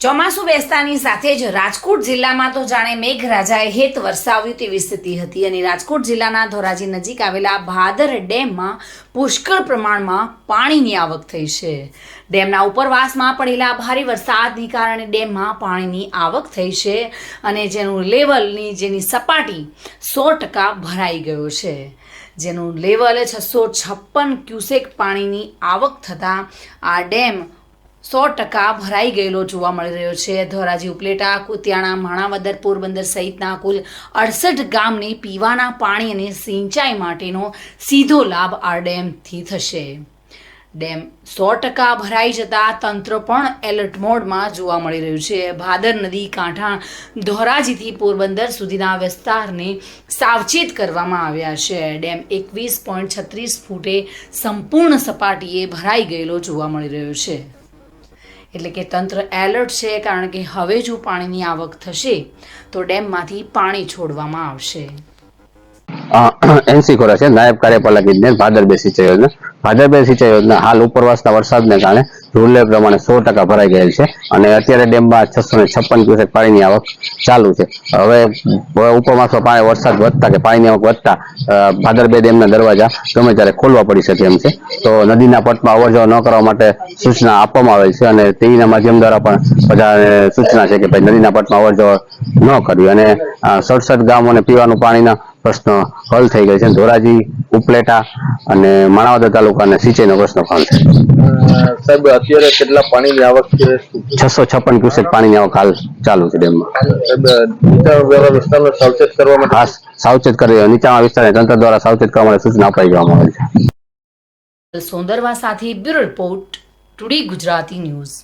ચોમાસું બેસતાની સાથે જ રાજકોટ જિલ્લામાં તો જાણે મેઘરાજાએ હેત વરસાવ્યું તેવી સ્થિતિ હતી અને રાજકોટ જિલ્લાના ધોરાજી નજીક આવેલા ભાદર ડેમમાં પુષ્કળ પ્રમાણમાં પાણીની આવક થઈ છે. ડેમના ઉપરવાસમાં પડેલા ભારે વરસાદની કારણે ડેમમાં પાણીની આવક થઈ છે અને જેનું લેવલની જેની સપાટી સો ટકા ભરાઈ ગયો છે. જેનું લેવલ છસો છપ્પન ક્યુસેક પાણીની આવક થતાં આ ડેમ સો ટકા ભરાઈ ગયેલો જોવા મળી રહ્યો છે. ધોરાજી ઉપલેટા, કુતિયાણા, માણાવદર, પોરબંદર સહિતના કુલ અડસઠ ગામને પીવાના પાણી અને સિંચાઈ માટેનો સીધો લાભ આ ડેમથી થશે. ડેમ સો ટકા ભરાઈ જતા તંત્ર પણ એલર્ટ મોડમાં જોવા મળી રહ્યું છે. ભાદર નદી, કાંઠા, ધોરાજીથી પોરબંદર સુધીના વિસ્તારને સાવચેત કરવામાં આવ્યા છે. ડેમ એકવીસ પોઈન્ટ છત્રીસ ફૂટે સંપૂર્ણ સપાટીએ ભરાઈ ગયેલો જોવા મળી રહ્યો છે. એટલે કે તંત્ર એલર્ટ છે કારણ કે હવે જો પાણીની આવક થશે, તો ડેમમાંથી પાણી છોડવામાં આવશે. એનસી ખોરા છે, નાયબ કાર્યપાલક ઇજનેર ભાદરબે સિંચાઈ યોજના ભાદરબે સિંચાઈ યોજના હાલ ઉપરવાસના વરસાદને કારણે રૂલે પ્રમાણે સો ટકા ભરાઈ ગયેલ છે અને અત્યારે ડેમમાં છસો ને છપ્પન ક્યુસેક પાણીની આવક ચાલુ છે. હવે ઉપરવાસમાં પાણી વરસાદ વધતા કે પાણીની આવક વધતા ભાદરબે ડેમના દરવાજા ગમે ત્યારે ખોલવા પડી શકે એમ છે. તો નદીના પટમાં અવરજવર ન કરવા માટે સૂચના આપવામાં આવેલ છે અને ટીવીના માધ્યમ દ્વારા પણ બધાને સૂચના છે કે ભાઈ નદીના પટમાં અવરજવર ન કરવી અને સડસઠ ગામોને પીવાનું પાણીના પ્રશ્ન હલ થઈ ગઈ છે. ધોરાજી ઉપલેટા અને માણાવદર તાલુકાને સિંચાઈનો પ્રશ્ન પણ છે. સાહેબ અત્યારે કેટલા પાણીની આવક છે? છસો છપ્પન ક્યુસેક પાણીની આવક હાલ ચાલુ છે ડેમમાં. સાહેબ સાવચેત કરવા માટે ખાસ સાવચેત કરી નીચાણવાળા વિસ્તારને તંત્ર દ્વારા સાવચેત કરવા માટે સૂચના અપાઈ દેવામાં આવી છે. સોંદરવા સાથે bureau report today Gujarati news.